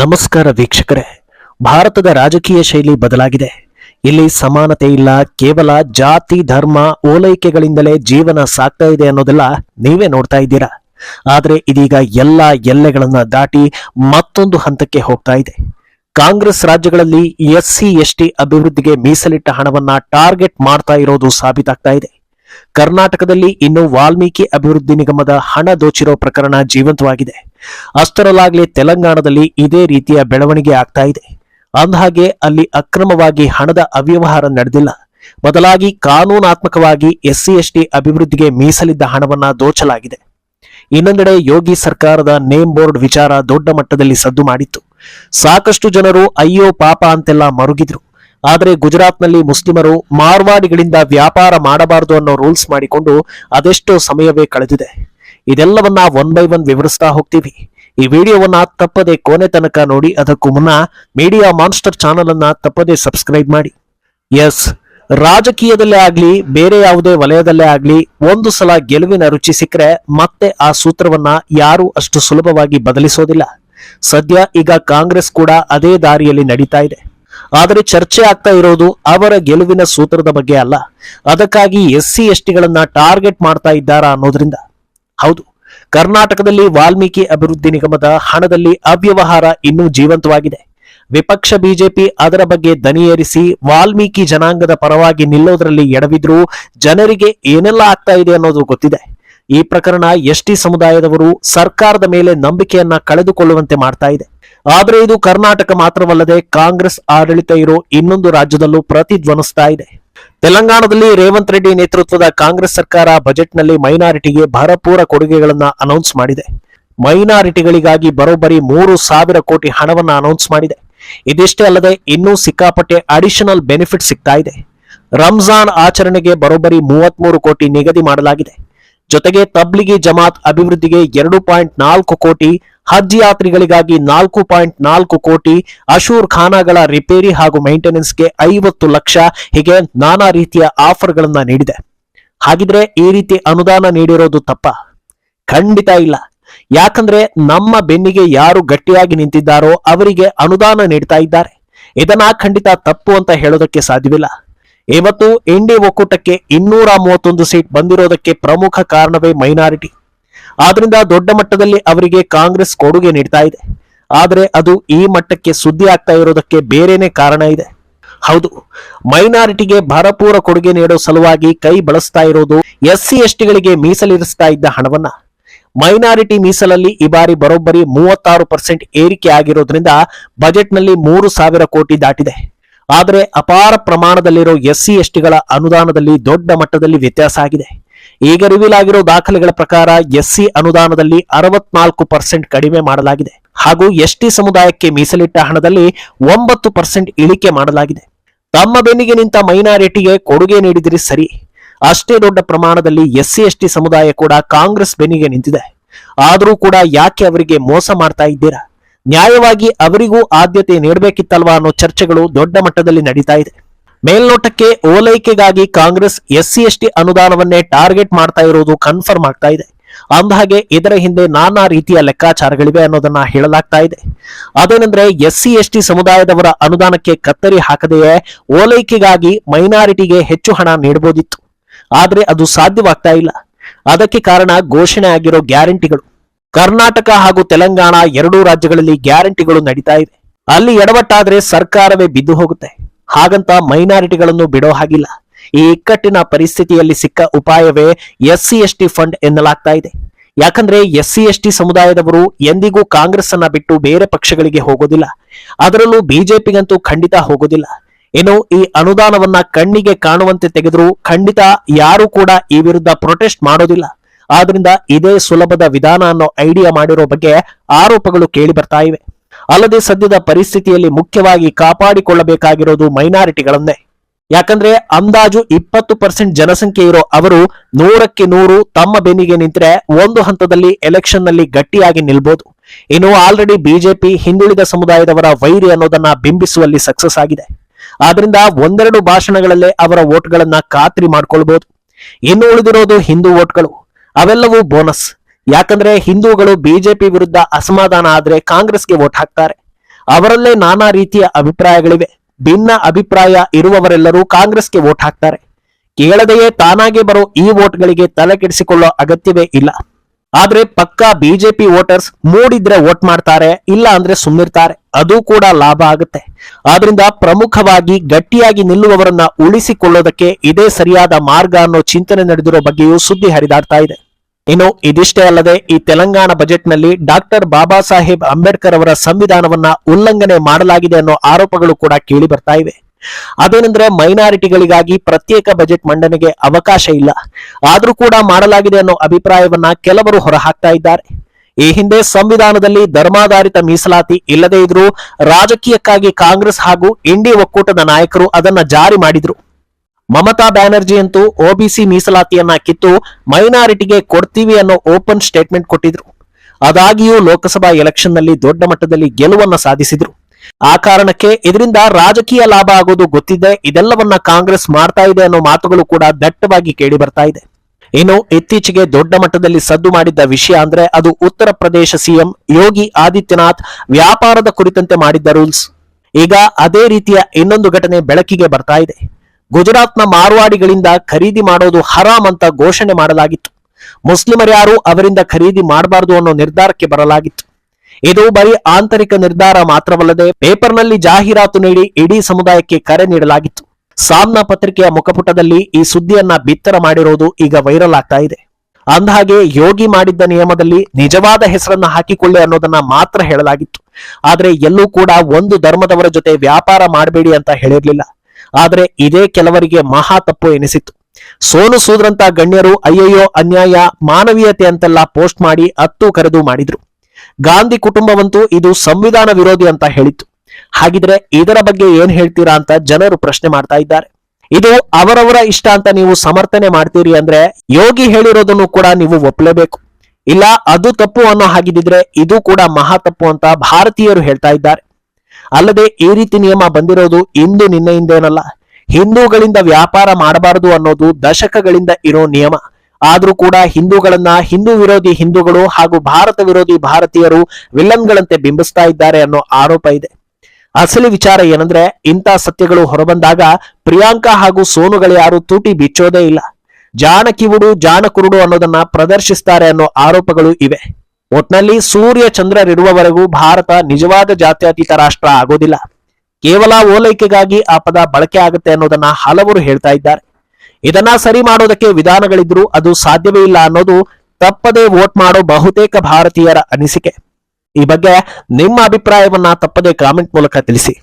ನಮಸ್ಕಾರ ವೀಕ್ಷಕರೇ. ಭಾರತದ ರಾಜಕೀಯ ಶೈಲಿ ಬದಲಾಗಿದೆ. ಇಲ್ಲಿ ಸಮಾನತೆ ಇಲ್ಲ, ಕೇವಲ ಜಾತಿ, ಧರ್ಮ, ಓಲೈಕೆಗಳಿಂದಲೇ ಜೀವನ ಸಾಗ್ತಾ ಇದೆ ಅನ್ನೋದೆಲ್ಲ ನೀವೇ ನೋಡ್ತಾ ಇದ್ದೀರಾ? ಆದರೆ ಇದೀಗ ಎಲ್ಲ ಎಲ್ಲೆಗಳನ್ನ ದಾಟಿ ಮತ್ತೊಂದು ಹಂತಕ್ಕೆ ಹೋಗ್ತಾ ಇದೆ. ಕಾಂಗ್ರೆಸ್ ರಾಜ್ಯಗಳಲ್ಲಿ ಎಸ್ಸಿ, ಎಸ್ಟಿ ಅಭಿವೃದ್ಧಿಗೆ ಮೀಸಲಿಟ್ಟ ಹಣವನ್ನ ಟಾರ್ಗೆಟ್ ಮಾಡ್ತಾ ಇರೋದು ಸಾಬೀತಾಗ್ತಾ ಇದೆ. ಕರ್ನಾಟಕದಲ್ಲಿ ಇನ್ನು ವಾಲ್ಮೀಕಿ ಅಭಿವೃದ್ಧಿ ನಿಗಮದ ಹಣ ದೋಚಿರೋ ಪ್ರಕರಣ ಜೀವಂತವಾಗಿದೆ. ಅಷ್ಟರಲ್ಲಾಗಲೇ ತೆಲಂಗಾಣದಲ್ಲಿ ಇದೇ ರೀತಿಯ ಬೆಳವಣಿಗೆ ಆಗ್ತಾ ಇದೆ. ಅಂದಹಾಗೆ ಅಲ್ಲಿ ಅಕ್ರಮವಾಗಿ ಹಣದ ಅವ್ಯವಹಾರ ನಡೆದಿಲ್ಲ. ಬದಲಾಗಿ ಕಾನೂನಾತ್ಮಕವಾಗಿ ಎಸ್ಸಿ, ಎಸ್ಟಿ ಅಭಿವೃದ್ಧಿಗೆ ಮೀಸಲಿದ್ದ ಹಣವನ್ನ ದೋಚಲಾಗಿದೆ. ಇನ್ನೊಂದೆಡೆ ಯೋಗಿ ಸರ್ಕಾರದ ನೇಮ್ ಬೋರ್ಡ್ ವಿಚಾರ ದೊಡ್ಡ ಮಟ್ಟದಲ್ಲಿ ಸದ್ದು ಮಾಡಿತ್ತು. ಸಾಕಷ್ಟು ಜನರು ಅಯ್ಯೋ ಪಾಪ ಅಂತೆಲ್ಲ ಮರುಗಿದ್ರು. ಆದರೆ ಗುಜರಾತ್ನಲ್ಲಿ ಮುಸ್ಲಿಮರು ಮಾರ್ವಾಡಿಗಳಿಂದ ವ್ಯಾಪಾರ ಮಾಡಬಾರದು ಅನ್ನೋ ರೂಲ್ಸ್ ಮಾಡಿಕೊಂಡು ಅದೆಷ್ಟೋ ಸಮಯವೇ ಕಳೆದಿದೆ. ಇದೆಲ್ಲವನ್ನ ಒನ್ ಬೈ ಒನ್ ವಿವರಿಸ್ತಾ ಹೋಗ್ತೀವಿ. ಈ ವಿಡಿಯೋವನ್ನ ತಪ್ಪದೆ ಕೊನೆ ತನಕ ನೋಡಿ, ಅದಕ್ಕೂ ಮುನ್ನ ಮೀಡಿಯಾ ಮಾನ್ಸ್ಟರ್ ಚಾನಲ್ ಅನ್ನ ತಪ್ಪದೆ ಸಬ್ಸ್ಕ್ರೈಬ್ ಮಾಡಿ. ಎಸ್, ರಾಜಕೀಯದಲ್ಲೇ ಆಗ್ಲಿ, ಬೇರೆ ಯಾವುದೇ ವಲಯದಲ್ಲೇ ಆಗ್ಲಿ, ಒಂದು ಸಲ ಗೆಲುವಿನ ರುಚಿ ಸಿಕ್ಕರೆ ಮತ್ತೆ ಆ ಸೂತ್ರವನ್ನ ಯಾರು ಅಷ್ಟು ಸುಲಭವಾಗಿ ಬದಲಿಸೋದಿಲ್ಲ. ಸದ್ಯ ಈಗ ಕಾಂಗ್ರೆಸ್ ಕೂಡ ಅದೇ ದಾರಿಯಲ್ಲಿ ನಡೀತಾ ಇದೆ. ಆದರೆ ಚರ್ಚೆ ಆಗ್ತಾ ಇರೋದು ಅವರ ಗೆಲುವಿನ ಸೂತ್ರದ ಬಗ್ಗೆ ಅಲ್ಲ. ಅದಕ್ಕಾಗಿ ಎಸ್ ಸಿ ಎಸ್ ಟಿಗಳನ್ನ ಟಾರ್ಗೆಟ್ ಮಾಡ್ತಾ ಇದ್ದಾರಾ ಅನ್ನೋದ್ರಿಂದ. ಹೌದು, ಕರ್ನಾಟಕದಲ್ಲಿ ವಾಲ್ಮೀಕಿ ಅಭಿವೃದ್ಧಿ ನಿಗಮದ ಹಣದಲ್ಲಿ ಅವ್ಯವಹಾರ ಇನ್ನೂ ಜೀವಂತವಾಗಿದೆ. ವಿಪಕ್ಷ ಬಿಜೆಪಿ ಅದರ ಬಗ್ಗೆ ದನಿಯೇರಿಸಿ ವಾಲ್ಮೀಕಿ ಜನಾಂಗದ ಪರವಾಗಿ ನಿಲ್ಲೋದ್ರಲ್ಲಿ ಎಡವಿದ್ರೂ ಜನರಿಗೆ ಏನೆಲ್ಲ ಆಗ್ತಾ ಇದೆ ಅನ್ನೋದು ಗೊತ್ತಿದೆ. ಈ ಪ್ರಕರಣ ಎಸ್ಟಿ ಸಮುದಾಯದವರು ಸರ್ಕಾರದ ಮೇಲೆ ನಂಬಿಕೆಯನ್ನ ಕಳೆದುಕೊಳ್ಳುವಂತೆ ಮಾಡ್ತಾ ಇದೆ. ಆದ್ರೆ ಇದು ಕರ್ನಾಟಕ ಮಾತ್ರವಲ್ಲದೆ ಕಾಂಗ್ರೆಸ್ ಆಡಳಿತ ಇರೋ ಇನ್ನೊಂದು ರಾಜ್ಯದಲ್ಲೂ ಪ್ರತಿಧ್ವನಿಸ್ತಾ ಇದೆ. ತೆಲಂಗಾಣದಲ್ಲಿ ರೇವಂತ್ ರೆಡ್ಡಿ ನೇತೃತ್ವದ ಕಾಂಗ್ರೆಸ್ ಸರ್ಕಾರ ಬಜೆಟ್ನಲ್ಲಿ ಮೈನಾರಿಟಿಗೆ ಭರಪೂರ ಕೊಡುಗೆಗಳನ್ನ ಅನೌನ್ಸ್ ಮಾಡಿದೆ. ಮೈನಾರಿಟಿಗಳಿಗಾಗಿ ಬರೋಬ್ಬರಿ ಮೂರು ಸಾವಿರ ಕೋಟಿ ಹಣವನ್ನು ಅನೌನ್ಸ್ ಮಾಡಿದೆ. ಇದಿಷ್ಟೇ ಅಲ್ಲದೆ ಇನ್ನೂ ಸಿಕ್ಕಾಪಟ್ಟೆ ಅಡಿಷನಲ್ ಬೆನಿಫಿಟ್ ಸಿಗ್ತಾ ಇದೆ. ರಂಜಾನ್ ಆಚರಣೆಗೆ ಬರೋಬ್ಬರಿ ಮೂವತ್ಮೂರು ಕೋಟಿ ನಿಗದಿ ಮಾಡಲಾಗಿದೆ. ಜೊತೆಗೆ ತಬ್ಲಿಗಿ ಜಮಾತ್ ಅಭಿವೃದ್ಧಿಗೆ ಎರಡು ಪಾಯಿಂಟ್ ನಾಲ್ಕು ಕೋಟಿ, ಹಜ್ ಯಾತ್ರಿಗಳಿಗಾಗಿ ನಾಲ್ಕು ಪಾಯಿಂಟ್ ನಾಲ್ಕು ಕೋಟಿ, ಅಶೂರ್ ಖಾನಾಗಳ ರಿಪೇರಿ ಹಾಗೂ ಮೇಂಟೆನೆನ್ಸ್ಗೆ ಐವತ್ತು ಲಕ್ಷ, ಹೀಗೆ ನಾನಾ ರೀತಿಯ ಆಫರ್ಗಳನ್ನ ನೀಡಿದೆ. ಹಾಗಿದ್ರೆ ಈ ರೀತಿ ಅನುದಾನ ನೀಡಿರೋದು ತಪ್ಪ? ಖಂಡಿತ ಇಲ್ಲ. ಯಾಕಂದ್ರೆ ನಮ್ಮ ಬೆನ್ನಿಗೆ ಯಾರು ಗಟ್ಟಿಯಾಗಿ ನಿಂತಿದ್ದಾರೋ ಅವರಿಗೆ ಅನುದಾನ ನೀಡ್ತಾ ಇದ್ದಾರೆ. ಇದನ್ನ ಖಂಡಿತ ತಪ್ಪು ಅಂತ ಹೇಳೋದಕ್ಕೆ ಸಾಧ್ಯವಿಲ್ಲ. ಇವತ್ತು ಇಂಡಿ ಒಕ್ಕೂಟಕ್ಕೆ ಇನ್ನೂರ ಮೂವತ್ತೊಂದು ಸೀಟ್ ಬಂದಿರೋದಕ್ಕೆ ಪ್ರಮುಖ ಕಾರಣವೇ ಮೈನಾರಿಟಿ. ಆದ್ರಿಂದ ದೊಡ್ಡ ಮಟ್ಟದಲ್ಲಿ ಅವರಿಗೆ ಕಾಂಗ್ರೆಸ್ ಕೊಡುಗೆ ನೀಡ್ತಾ ಇದೆ. ಆದರೆ ಅದು ಈ ಮಟ್ಟಕ್ಕೆ ಸುದ್ದಿ ಆಗ್ತಾ ಇರೋದಕ್ಕೆ ಬೇರೆನೆ ಕಾರಣ ಇದೆ. ಹೌದು, ಮೈನಾರಿಟಿಗೆ ಭರಪೂರ ಕೊಡುಗೆ ನೀಡೋ ಸಲುವಾಗಿ ಕೈ ಬಳಸ್ತಾ ಇರೋದು ಎಸ್ಸಿ ಎಸ್ಟಿಗಳಿಗೆ ಮೀಸಲಿರಿಸ್ತಾ ಇದ್ದ ಹಣವನ್ನ. ಮೈನಾರಿಟಿ ಮೀಸಲಲ್ಲಿ ಈ ಬಾರಿ ಬರೋಬ್ಬರಿ ಮೂವತ್ತಾರು ಪರ್ಸೆಂಟ್ ಏರಿಕೆ ಆಗಿರೋದ್ರಿಂದ ಬಜೆಟ್ನಲ್ಲಿ ಮೂರು ಸಾವಿರ ಕೋಟಿ ದಾಟಿದೆ. ಆದರೆ ಅಪಾರ ಪ್ರಮಾಣದಲ್ಲಿರೋ ಎಸ್ ಸಿ ಎಸ್ಟಿಗಳ ಅನುದಾನದಲ್ಲಿ ದೊಡ್ಡ ಮಟ್ಟದಲ್ಲಿ ವ್ಯತ್ಯಾಸ ಆಗಿದೆ. ಈಗ ರಿವೀಲ್ ಆಗಿರೋ ದಾಖಲೆಗಳ ಪ್ರಕಾರ ಎಸ್ಸಿ ಅನುದಾನದಲ್ಲಿ ಅರವತ್ನಾಲ್ಕು ಪರ್ಸೆಂಟ್ ಕಡಿಮೆ ಮಾಡಲಾಗಿದೆ. ಹಾಗೂ ಎಸ್ಟಿ ಸಮುದಾಯಕ್ಕೆ ಮೀಸಲಿಟ್ಟ ಹಣದಲ್ಲಿ ಒಂಬತ್ತು ಪರ್ಸೆಂಟ್ ಇಳಿಕೆ ಮಾಡಲಾಗಿದೆ. ತಮ್ಮ ಬೆನ್ನಿಗೆ ನಿಂತ ಮೈನಾರಿಟಿಗೆ ಕೊಡುಗೆ ನೀಡಿದಿರಿ ಸರಿ. ಅಷ್ಟೇ ದೊಡ್ಡ ಪ್ರಮಾಣದಲ್ಲಿ ಎಸ್ ಸಿ ಎಸ್ಟಿ ಸಮುದಾಯ ಕೂಡ ಕಾಂಗ್ರೆಸ್ ಬೆನ್ನಿಗೆ ನಿಂತಿದೆ. ಆದರೂ ಕೂಡ ಯಾಕೆ ಅವರಿಗೆ ಮೋಸ ಮಾಡ್ತಾ ಇದ್ದೀರಾ? ನ್ಯಾಯವಾಗಿ ಅವರಿಗೂ ಆದ್ಯತೆ ನೀಡಬೇಕಿತ್ತಲ್ವಾ ಅನ್ನೋ ಚರ್ಚೆಗಳು ದೊಡ್ಡ ಮಟ್ಟದಲ್ಲಿ ನಡೀತಾ ಇದೆ. ಮೇಲ್ನೋಟಕ್ಕೆ ಓಲೈಕೆಗಾಗಿ ಕಾಂಗ್ರೆಸ್, ಎಸ್ಸಿ, ಎಸ್ಟಿ ಅನುದಾನವನ್ನೇ ಟಾರ್ಗೆಟ್ ಮಾಡ್ತಾ ಇರೋದು ಕನ್ಫರ್ಮ್ ಆಗ್ತಾ ಇದೆ. ಅಂದಹಾಗೆ ಇದರ ಹಿಂದೆ ನಾನಾ ರೀತಿಯ ಲೆಕ್ಕಾಚಾರಗಳಿವೆ ಅನ್ನೋದನ್ನ ಹೇಳಲಾಗ್ತಾ ಇದೆ. ಅದೇನೆಂದ್ರೆ ಎಸ್ಸಿ, ಎಸ್ಟಿ ಸಮುದಾಯದವರ ಅನುದಾನಕ್ಕೆ ಕತ್ತರಿ ಹಾಕದೆಯೇ ಓಲೈಕೆಗಾಗಿ ಮೈನಾರಿಟಿಗೆ ಹೆಚ್ಚು ಹಣ ನೀಡಬಹುದಿತ್ತು ಆದರೆ ಅದು ಸಾಧ್ಯವಾಗ್ತಾ ಇಲ್ಲ. ಅದಕ್ಕೆ ಕಾರಣ ಘೋಷಣೆ ಆಗಿರೋ ಗ್ಯಾರಂಟಿಗಳು. ಕರ್ನಾಟಕ ಹಾಗೂ ತೆಲಂಗಾಣ ಎರಡೂ ರಾಜ್ಯಗಳಲ್ಲಿ ಗ್ಯಾರಂಟಿಗಳು ನಡೀತಾ ಇದೆ ಅಲ್ಲಿ ಎಡವಟ್ಟಾದ್ರೆ ಸರ್ಕಾರವೇ ಬಿದ್ದು ಹೋಗುತ್ತೆ. ಹಾಗಂತ ಮೈನಾರಿಟಿಗಳನ್ನು ಬಿಡೋ ಹಾಗಿಲ್ಲ. ಈ ಇಕ್ಕಟ್ಟಿನ ಪರಿಸ್ಥಿತಿಯಲ್ಲಿ ಸಿಕ್ಕ ಉಪಾಯವೇ ಎಸ್ಸಿ ಎಸ್ಟಿ ಫಂಡ್ ಎನ್ನಲಾಗ್ತಾ ಇದೆ. ಯಾಕಂದ್ರೆ ಎಸ್ಸಿ ಎಸ್ಟಿ ಸಮುದಾಯದವರು ಎಂದಿಗೂ ಕಾಂಗ್ರೆಸ್ ಅನ್ನ ಬಿಟ್ಟು ಬೇರೆ ಪಕ್ಷಗಳಿಗೆ ಹೋಗೋದಿಲ್ಲ. ಅದರಲ್ಲೂ ಬಿಜೆಪಿಗಂತೂ ಖಂಡಿತ ಹೋಗೋದಿಲ್ಲ. ಇನ್ನು ಈ ಅನುದಾನವನ್ನ ಕಣ್ಣಿಗೆ ಕಾಣುವಂತೆ ತೆಗೆದರೂ ಖಂಡಿತ ಯಾರು ಕೂಡ ಈ ವಿರುದ್ಧ ಪ್ರೊಟೆಸ್ಟ್ ಮಾಡೋದಿಲ್ಲ. ಆದ್ರಿಂದ ಇದೇ ಸುಲಭದ ವಿಧಾನ ಅನ್ನೋ ಐಡಿಯಾ ಮಾಡಿರೋ ಬಗ್ಗೆ ಆರೋಪಗಳು ಕೇಳಿ ಬರ್ತಾ ಇವೆ. ಅಲ್ಲದೆ ಸದ್ಯದ ಪರಿಸ್ಥಿತಿಯಲ್ಲಿ ಮುಖ್ಯವಾಗಿ ಕಾಪಾಡಿಕೊಳ್ಳಬೇಕಾಗಿರೋದು ಮೈನಾರಿಟಿಗಳನ್ನೇ ಯಾಕಂದ್ರೆ ಅಂದಾಜು ಇಪ್ಪತ್ತು ಪರ್ಸೆಂಟ್ ಜನಸಂಖ್ಯೆ ಇರೋ ಅವರು ನೂರಕ್ಕೆ ನೂರು ತಮ್ಮ ಬೆನ್ನಿಗೆ ನಿಂತರೆ ಒಂದು ಹಂತದಲ್ಲಿ ಎಲೆಕ್ಷನ್ನಲ್ಲಿ ಗಟ್ಟಿಯಾಗಿ ನಿಲ್ಬಹುದು ಇನ್ನು ಆಲ್ರೆಡಿ ಬಿಜೆಪಿ ಹಿಂದುಳಿದ ಸಮುದಾಯದವರ ವೈರಿ ಅನ್ನೋದನ್ನ ಬಿಂಬಿಸುವಲ್ಲಿ ಸಕ್ಸಸ್ ಆಗಿದೆ. ಆದ್ರಿಂದ ಒಂದೆರಡು ಭಾಷಣಗಳಲ್ಲೇ ಅವರ ವೋಟ್ಗಳನ್ನ ಖಾತ್ರಿ ಮಾಡ್ಕೊಳ್ಬಹುದು ಇನ್ನು ಉಳಿದಿರೋದು ಹಿಂದೂ ವೋಟ್ಗಳು. ಅವೆಲ್ಲವೂ ಬೋನಸ್. ಯಾಕಂದ್ರೆ ಹಿಂದೂಗಳು ಬಿಜೆಪಿ ವಿರುದ್ಧ ಅಸಮಾಧಾನ ಆದ್ರೆ ಕಾಂಗ್ರೆಸ್ಗೆ ವೋಟ್ ಹಾಕ್ತಾರೆ. ಅವರಲ್ಲೇ ನಾನಾ ರೀತಿಯ ಅಭಿಪ್ರಾಯಗಳಿವೆ. ಭಿನ್ನ ಅಭಿಪ್ರಾಯ ಇರುವವರೆಲ್ಲರೂ ಕಾಂಗ್ರೆಸ್ಗೆ ವೋಟ್ ಹಾಕ್ತಾರೆ. ಕೇಳದೆಯೇ ತಾನಾಗೆ ಬರೋ ಈ ವೋಟ್ಗಳಿಗೆ ತಲೆ ಕೆಡಿಸಿಕೊಳ್ಳೋ ಅಗತ್ಯವೇ ಇಲ್ಲ. ಆದ್ರೆ ಪಕ್ಕಾ ಬಿಜೆಪಿ ವೋಟರ್ಸ್ ಮೂಡಿದ್ರೆ ವೋಟ್ ಮಾಡ್ತಾರೆ, ಇಲ್ಲ ಅಂದ್ರೆ ಸುಮ್ಮಿರ್ತಾರೆ ಅದು ಕೂಡ ಲಾಭ ಆಗುತ್ತೆ. ಆದ್ರಿಂದ ಪ್ರಮುಖವಾಗಿ ಗಟ್ಟಿಯಾಗಿ ನಿಲ್ಲುವವರನ್ನ ಉಳಿಸಿಕೊಳ್ಳೋದಕ್ಕೆ ಇದೇ ಸರಿಯಾದ ಮಾರ್ಗ ಅನ್ನೋ ಚಿಂತನೆ ನಡೆದಿರೋ ಬಗ್ಗೆಯೂ ಸುದ್ದಿ ಹರಿದಾಡ್ತಾ ಇದೆ. ಇನ್ನು ಇದಿಷ್ಟೇ ಅಲ್ಲದೆ ಈ ತೆಲಂಗಾಣ ಬಜೆಟ್ನಲ್ಲಿ ಡಾಕ್ಟರ್ ಬಾಬಾ ಸಾಹೇಬ್ ಅಂಬೇಡ್ಕರ್ ಅವರ ಸಂವಿಧಾನವನ್ನ ಉಲ್ಲಂಘನೆ ಮಾಡಲಾಗಿದೆ ಅನ್ನೋ ಆರೋಪಗಳು ಕೂಡ ಕೇಳಿ ಬರ್ತಾ ಇವೆ. ಅದೇನೆಂದ್ರೆ ಮೈನಾರಿಟಿಗಳಿಗಾಗಿ ಪ್ರತ್ಯೇಕ ಬಜೆಟ್ ಮಂಡನೆಗೆ ಅವಕಾಶ ಇಲ್ಲ. ಆದ್ರೂ ಕೂಡ ಮಾಡಲಾಗಿದೆ ಅನ್ನೋ ಅಭಿಪ್ರಾಯವನ್ನ ಕೆಲವರು ಹೊರಹಾಕ್ತಾ ಇದ್ದಾರೆ. ಈ ಹಿಂದೆ ಸಂವಿಧಾನದಲ್ಲಿ ಧರ್ಮಾಧಾರಿತ ಮೀಸಲಾತಿ ಇಲ್ಲದೇ ಇದ್ರೂ ರಾಜಕೀಯಕ್ಕಾಗಿ ಕಾಂಗ್ರೆಸ್ ಹಾಗೂ ಇಂಡಿ ಒಕ್ಕೂಟದ ನಾಯಕರು ಅದನ್ನ ಜಾರಿ ಮಾಡಿದ್ರು. ಮಮತಾ ಬ್ಯಾನರ್ಜಿ ಅಂತೂ ಒಬಿಸಿ ಮೀಸಲಾತಿಯನ್ನ ಕಿತ್ತು ಮೈನಾರಿಟಿಗೆ ಕೊಡ್ತೀವಿ ಅನ್ನೋ ಓಪನ್ ಸ್ಟೇಟ್ಮೆಂಟ್ ಕೊಟ್ಟಿದ್ರು. ಅದಾಗಿಯೂ ಲೋಕಸಭಾ ಎಲೆಕ್ಷನ್ನಲ್ಲಿ ದೊಡ್ಡ ಮಟ್ಟದಲ್ಲಿ ಗೆಲುವನ್ನ ಸಾಧಿಸಿದ್ರು. ಆ ಕಾರಣಕ್ಕೆ ಇದರಿಂದ ರಾಜಕೀಯ ಲಾಭ ಆಗೋದು ಗೊತ್ತಿದೆ, ಇದೆಲ್ಲವನ್ನ ಕಾಂಗ್ರೆಸ್ ಮಾಡ್ತಾ ಇದೆ ಅನ್ನೋ ಮಾತುಗಳು ಕೂಡ ದಟ್ಟವಾಗಿ ಕೇಳಿ ಬರ್ತಾ ಇದೆ. ಇನ್ನು ಇತ್ತೀಚೆಗೆ ದೊಡ್ಡ ಮಟ್ಟದಲ್ಲಿ ಸದ್ದು ಮಾಡಿದ್ದ ವಿಷಯ ಅಂದ್ರೆ ಅದು ಉತ್ತರ ಪ್ರದೇಶ ಸಿಎಂ ಯೋಗಿ ಆದಿತ್ಯನಾಥ್ ವ್ಯಾಪಾರದ ಕುರಿತಂತೆ ಮಾಡಿದ್ದ ರೂಲ್ಸ್. ಈಗ ಅದೇ ರೀತಿಯ ಇನ್ನೊಂದು ಘಟನೆ ಬೆಳಕಿಗೆ ಬರ್ತಾ ಇದೆ. ಗುಜರಾತ್ನ ಮಾರ್ವಾಡಿಗಳಿಂದ ಖರೀದಿ ಮಾಡೋದು ಹರಾಮ್ ಅಂತ ಘೋಷಣೆ ಮಾಡಲಾಗಿತ್ತು. ಮುಸ್ಲಿಮರ್ಯಾರು ಅವರಿಂದ ಖರೀದಿ ಮಾಡಬಾರದು ಅನ್ನೋ ನಿರ್ಧಾರಕ್ಕೆ ಬರಲಾಗಿತ್ತು. ಇದು ಬರೀ ಆಂತರಿಕ ನಿರ್ಧಾರ ಮಾತ್ರವಲ್ಲದೆ ಪೇಪರ್ನಲ್ಲಿ ಜಾಹೀರಾತು ನೀಡಿ ಇಡೀ ಸಮುದಾಯಕ್ಕೆ ಕರೆ ನೀಡಲಾಗಿತ್ತು. ಸಾಮ್ನ ಪತ್ರಿಕೆಯ ಮುಖಪುಟದಲ್ಲಿ ಈ ಸುದ್ದಿಯನ್ನ ಬಿತ್ತರ ಮಾಡಿರೋದು ಈಗ ವೈರಲ್ ಆಗ್ತಾ ಇದೆ. ಅಂದಹಾಗೆ ಯೋಗಿ ಮಾಡಿದ್ದ ನಿಯಮದಲ್ಲಿ ನಿಜವಾದ ಹೆಸರನ್ನ ಹಾಕಿಕೊಳ್ಳಿ ಅನ್ನೋದನ್ನ ಮಾತ್ರ ಹೇಳಲಾಗಿತ್ತು. ಆದ್ರೆ ಎಲ್ಲೂ ಕೂಡ ಒಂದು ಧರ್ಮದವರ ಜೊತೆ ವ್ಯಾಪಾರ ಮಾಡಬೇಡಿ ಅಂತ ಹೇಳಿರ್ಲಿಲ್ಲ. ಆದ್ರೆ ಇದೇ ಕೆಲವರಿಗೆ ಮಹಾ ತಪ್ಪು ಎನಿಸಿತ್ತು. ಸೋನು ಸೂದ್ರಂತ ಗಣ್ಯರು ಅಯ್ಯಯ್ಯೋ ಅನ್ಯಾಯ, ಮಾನವೀಯತೆ ಅಂತೆಲ್ಲ ಪೋಸ್ಟ್ ಮಾಡಿ ಅತ್ತು ಕರೆದು ಮಾಡಿದ್ರು. ಗಾಂಧಿ ಕುಟುಂಬವಂತೂ ಇದು ಸಂವಿಧಾನ ವಿರೋಧಿ ಅಂತ ಹೇಳಿತ್ತು. ಹಾಗಿದ್ರೆ ಇದರ ಬಗ್ಗೆ ಏನ್ ಹೇಳ್ತೀರಾ ಅಂತ ಜನರು ಪ್ರಶ್ನೆ ಮಾಡ್ತಾ ಇದ್ದಾರೆ. ಇದು ಅವರವರ ಇಷ್ಟ ಅಂತ ನೀವು ಸಮರ್ಥನೆ ಮಾಡ್ತೀರಿ ಅಂದ್ರೆ ಯೋಗಿ ಹೇಳಿರೋದನ್ನು ಕೂಡ ನೀವು ಒಪ್ಪಲೇಬೇಕು ಇಲ್ಲ ಅದು ತಪ್ಪು ಅನ್ನೋ ಹಾಗಿದ್ರೆ ಇದು ಕೂಡ ಮಹಾ ತಪ್ಪು ಅಂತ ಭಾರತೀಯರು ಹೇಳ್ತಾ ಇದ್ದಾರೆ. ಅಲ್ಲದೆ ಈ ರೀತಿ ನಿಯಮ ಬಂದಿರೋದು ಇಂದು ನಿನ್ನೆಯಿಂದೇನಲ್ಲ ಹಿಂದೂಗಳಿಂದ ವ್ಯಾಪಾರ ಮಾಡಬಾರದು ಅನ್ನೋದು ದಶಕಗಳಿಂದ ಇರೋ ನಿಯಮ. ಆದ್ರೂ ಕೂಡ ಹಿಂದೂಗಳನ್ನ ಹಿಂದೂ ವಿರೋಧಿ ಹಿಂದೂಗಳು ಹಾಗೂ ಭಾರತ ವಿರೋಧಿ ಭಾರತೀಯರು ವಿಲನ್ಗಳಂತೆ ಬಿಂಬಿಸ್ತಾ ಇದ್ದಾರೆ ಅನ್ನೋ ಆರೋಪ ಇದೆ. ಅಸಲಿ ವಿಚಾರ ಏನಂದ್ರೆ, ಇಂಥ ಸತ್ಯಗಳು ಹೊರಬಂದಾಗ ಪ್ರಿಯಾಂಕಾ ಹಾಗೂ ಸೋನುಗಳು ಯಾರು ತೂಟಿ ಬಿಚ್ಚೋದೇ ಇಲ್ಲ. ಜಾಣ ಕಿವುಡು ಜಾಣ ಕುರುಡು ಅನ್ನೋದನ್ನ ಪ್ರದರ್ಶಿಸ್ತಾರೆ ಅನ್ನೋ ಆರೋಪಗಳು ಇವೆ. ಒಟ್ನಲ್ಲಿ ಸೂರ್ಯ ಚಂದ್ರರಿರುವವರೆಗೂ ಭಾರತ ನಿಜವಾದ ಜಾತ್ಯತೀತ ರಾಷ್ಟ್ರ ಆಗೋದಿಲ್ಲ. ಕೇವಲ ಓಲೈಕೆಗಾಗಿ ಆ ಪದ ಬಳಕೆ ಆಗುತ್ತೆ ಅನ್ನೋದನ್ನ ಹಲವರು ಹೇಳ್ತಾ ಇದ್ದಾರೆ. ಇದನ್ನ ಸರಿ ಮಾಡೋದಕ್ಕೆ ವಿಧಾನಗಳಿದ್ರು ಅದು ಸಾಧ್ಯವೇ ಇಲ್ಲ ಅನ್ನೋದು ತಪ್ಪದೇ ವೋಟ್ ಮಾಡೋ ಬಹುತೇಕ ಭಾರತೀಯರ ಅನಿಸಿಕೆ. ಈ ಬಗ್ಗೆ ನಿಮ್ಮ ಅಭಿಪ್ರಾಯವನ್ನ ತಪ್ಪದೇ ಕಾಮೆಂಟ್ ಮೂಲಕ ತಿಳಿಸಿ.